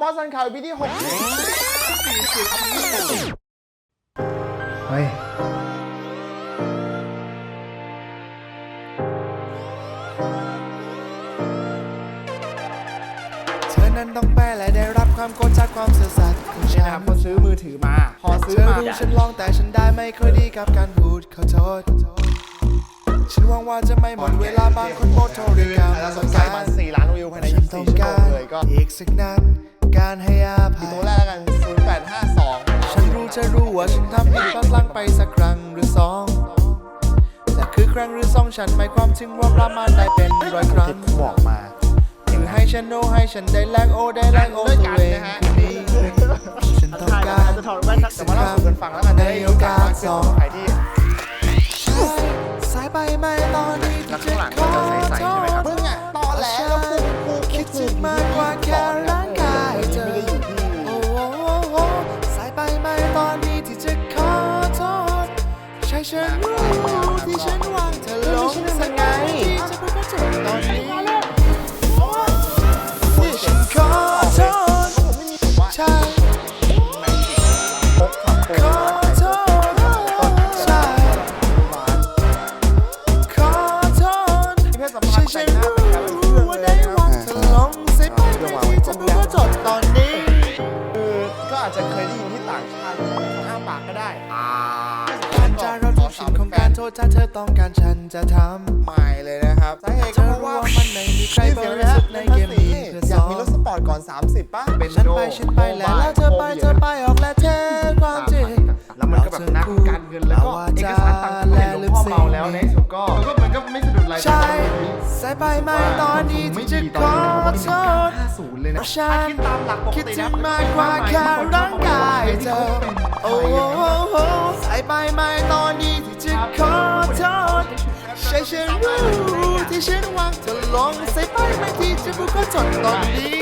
มอสันข่าวปีที่หกเฮ้ย เธอนั้นต้องแปลและได้รับความโกรธจากความซื่อสัตย์ของนี่ฉันะครับนเขาซื้อมือถือมา พอซื้อเธอมารู้ฉันลองแต่ฉันได้ไม่ค่อยดีกับการพูดขอโทษ ฉันหวังว่าจะไม่หมดเวลาบางคนโมโทริกรรมแล้วสนใจมัน4ล้านวิวภายใน ฉันต้อง24ชั่วโมกางรเลยก็ อีกสักนัด การให้อภัยตัวแรกแล้วกัน 0852 ฉันรู้จะรู้ว่าฉันทำผิดพลาดพลั้งไปสักครั้งหรือสอง แต่คือครั้งหรือสองฉันหมายความถึงว่าประมาณได้เป็นร้อยครั้งที่บอกมาคือให้ฉันโอให้ฉันได้แลกโอได้แลกโอด้วยตักัวนเองนะฮะคืนนี้ฉันต้องการจะถอดแว่นแต่มาเล่าสู่กันฟังแล้วกันจะได้รู้จักมากขึ้นใครที่สายไปไม่ตอนนี้แล้วที่ข้างหลังขก็อ ใช่ฉันรู้ที่ฉันวางเธอลงสักไงจะพูดก็จบตอนนี้ที่ฉันขอโทษใช่ขอโทษใช่ขอโทษใช่ฉันรู้ว่าได้วางเธอลงใส่ไปไม่ที่จะพูดก็จบตอนนี้ก็อาจจะเคยได้ยินที่ต่างชาติอ้าปากก็ได้ อ่าการจะรับทุกชิ้นของการโทษถ้าเธอต้องการฉันจะทำใหม่เลยนะครับสาเหตุเธก็อเพรู้ราะว่าว่ามันไม่มีใครบริสุทธิ์ในเกมนี้เพื่ออสยากองมีรถสปอร์ตก่อน 30 ป่ะเป็นฉันโดไปฉันไปแล้วแล้วเธอไปเธอไปออกและเทความจริงแล้วมันก็แบบนักการเงินแล้วก็เอกสารต่างๆเห็นหลวงพ่อเมาแล้วในที่สุดก็ก็มันก็ไม่สะดุดอะไรใช่ สายไปไม่ตอนนี้ที่จะขอโทษ50เลยนะฉันคิดตามหลักปกคิดติถึนะงมากกว่าแค่ร่างกายเธอโอ้โหสายไปไม่ตอนนี้ที่จะขอโทษใช่ฉันรู้ที่ฉันวางเธอลงสายไปไม่ที่จะพูดก็จนตอนนี้